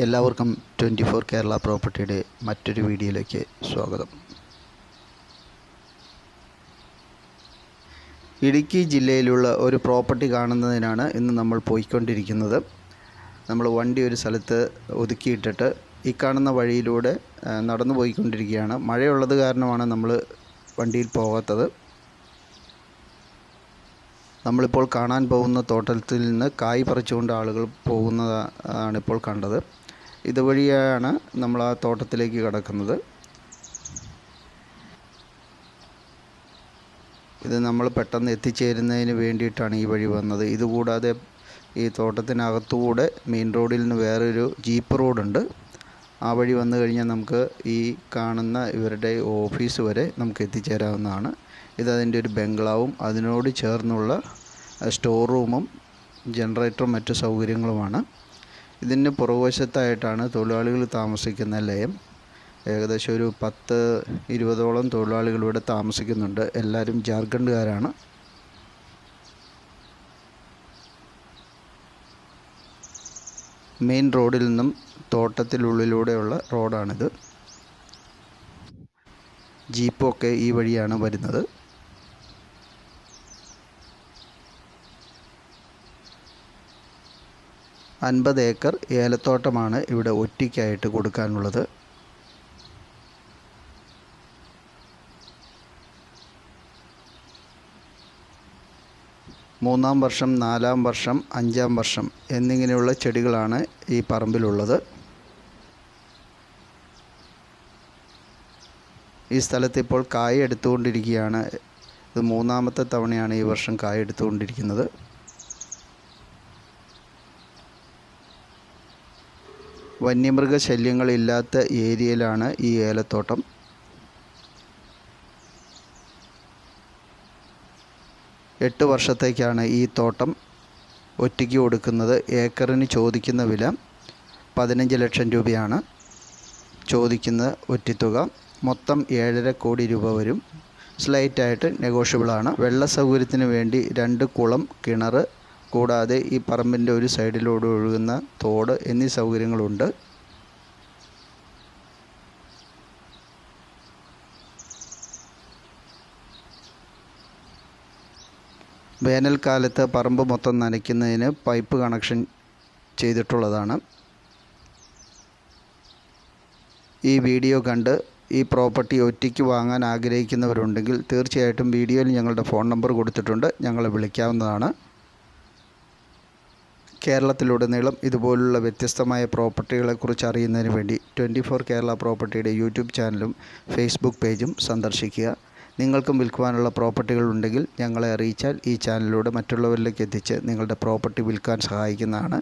എല്ലാവർക്കും twenty four Kerala പ്രോപ്പർട്ടിയുടെ മറ്റൊരു വീഡിയോയിലേക്ക് സ്വാഗതം. ഇടുക്കി ജില്ലയിലുള്ള ഒരു പ്രോപ്പർട്ടി കാണുന്നതിനാണ് ഇന്ന് നമ്മൾ പോയിക്കൊണ്ടിരിക്കുന്നത്. നമ്മൾ വണ്ടി ഒരു സ്ഥലത്ത് ഒതുക്കിയിട്ടിട്ട് ഈ കാണുന്ന വഴിയിലൂടെ നടന്നു പോയിക്കൊണ്ടിരിക്കുകയാണ്. മഴയുള്ളത് കാരണമാണ് നമ്മൾ വണ്ടിയിൽ പോകാത്തത്. നമ്മളിപ്പോൾ കാണാൻ പോകുന്ന തോട്ടത്തിൽ നിന്ന് കായ് പറിച്ചുകൊണ്ട് ആളുകൾ പോകുന്നതാണ് ഇപ്പോൾ കണ്ടത്. ഇതുവഴിയാണ് നമ്മൾ ആ തോട്ടത്തിലേക്ക് കടക്കുന്നത്. ഇത് നമ്മൾ പെട്ടെന്ന് എത്തിച്ചേരുന്നതിന് വേണ്ടിയിട്ടാണ് ഈ വഴി വന്നത്. ഇതുകൂടാതെ ഈ തോട്ടത്തിനകത്തുകൂടെ മെയിൻ റോഡിൽ നിന്ന് വേറൊരു ജീപ്പ് റോഡുണ്ട്. ആ വഴി വന്നു കഴിഞ്ഞാൽ നമുക്ക് ഈ കാണുന്ന ഇവരുടെ ഓഫീസ് വരെ നമുക്ക് എത്തിച്ചേരാവുന്നതാണ്. ഇതതിന്റെ ഒരു ബംഗ്ലാവും അതിനോട് ചേർന്നുള്ള സ്റ്റോർ റൂമും ജനറേറ്ററും മറ്റു സൗകര്യങ്ങളുമാണ്. ഇതിന് പുറകുവശത്തായിട്ടാണ് തൊഴിലാളികൾ താമസിക്കുന്ന ലയം. ഏകദേശം ഒരു പത്ത് ഇരുപതോളം തൊഴിലാളികൾ ഇവിടെ താമസിക്കുന്നുണ്ട്. എല്ലാവരും ജാർഖണ്ഡുകാരാണ്. മെയിൻ റോഡിൽ നിന്നും തോട്ടത്തിലുള്ളിലൂടെയുള്ള റോഡാണിത്. ജീപ്പൊക്കെ ഈ വഴിയാണ് വരുന്നത്. അൻപത് ഏക്കർ ഏലത്തോട്ടമാണ് ഇവിടെ ഒറ്റയ്ക്കായിട്ട് കൊടുക്കാനുള്ളത്. മൂന്നാം വർഷം നാലാം വർഷം അഞ്ചാം വർഷം എന്നിങ്ങനെയുള്ള ചെടികളാണ് ഈ പറമ്പിലുള്ളത്. ഈ സ്ഥലത്ത് ഇപ്പോൾ കായ എടുത്തുകൊണ്ടിരിക്കുകയാണ്. ഇത് മൂന്നാമത്തെ തവണയാണ് ഈ വർഷം കായ എടുത്തുകൊണ്ടിരിക്കുന്നത്. വന്യമൃഗ ശല്യങ്ങളില്ലാത്ത ഏരിയയിലാണ് ഈ ഏലത്തോട്ടം. എട്ട് വർഷത്തേക്കാണ് ഈ തോട്ടം ഒറ്റയ്ക്ക് കൊടുക്കുന്നത് ഏക്കറിന് ചോദിക്കുന്ന വില പതിനഞ്ച് ലക്ഷം രൂപയാണ്. ചോദിക്കുന്ന ഒറ്റിത്തുക മൊത്തം ഏഴര കോടി രൂപ വരും. സ്ലൈറ്റായിട്ട് നെഗോഷ്യബിളാണ് വെള്ള സൗകര്യത്തിന് വേണ്ടി രണ്ട് കുളം കിണർ കൂടാതെ ഈ പറമ്പിന്റെ ഒരു സൈഡിലൂടെ ഒഴുകുന്ന തോട് എന്നീ സൗകര്യങ്ങളുണ്ട്. വേനൽക്കാലത്ത് പറമ്പ് മൊത്തം നനയ്ക്കുന്നതിന് പൈപ്പ് കണക്ഷൻ ചെയ്തിട്ടുള്ളതാണ്. ഈ വീഡിയോ കണ്ട് ഈ പ്രോപ്പർട്ടി ഒറ്റയ്ക്ക് വാങ്ങാൻ ആഗ്രഹിക്കുന്നവരുണ്ടെങ്കിൽ തീർച്ചയായിട്ടും വീഡിയോയിൽ ഞങ്ങളുടെ ഫോൺ നമ്പർ കൊടുത്തിട്ടുണ്ട്. ഞങ്ങളെ വിളിക്കാവുന്നതാണ്. കേരളത്തിലുടനീളം ഇതുപോലുള്ള വ്യത്യസ്തമായ പ്രോപ്പർട്ടികളെക്കുറിച്ച് അറിയുന്നതിന് വേണ്ടി ട്വന്റി ഫോർ കേരള പ്രോപ്പർട്ടിയുടെ യൂട്യൂബ് ചാനലും ഫേസ്ബുക്ക് പേജും സന്ദർശിക്കുക. നിങ്ങൾക്കും വിൽക്കുവാനുള്ള പ്രോപ്പർട്ടികൾ ഉണ്ടെങ്കിൽ ഞങ്ങളെ അറിയിച്ചാൽ ഈ ചാനലിലൂടെ മറ്റുള്ളവരിലേക്ക് എത്തിച്ച് നിങ്ങളുടെ പ്രോപ്പർട്ടി വിൽക്കാൻ സഹായിക്കുന്നതാണ്.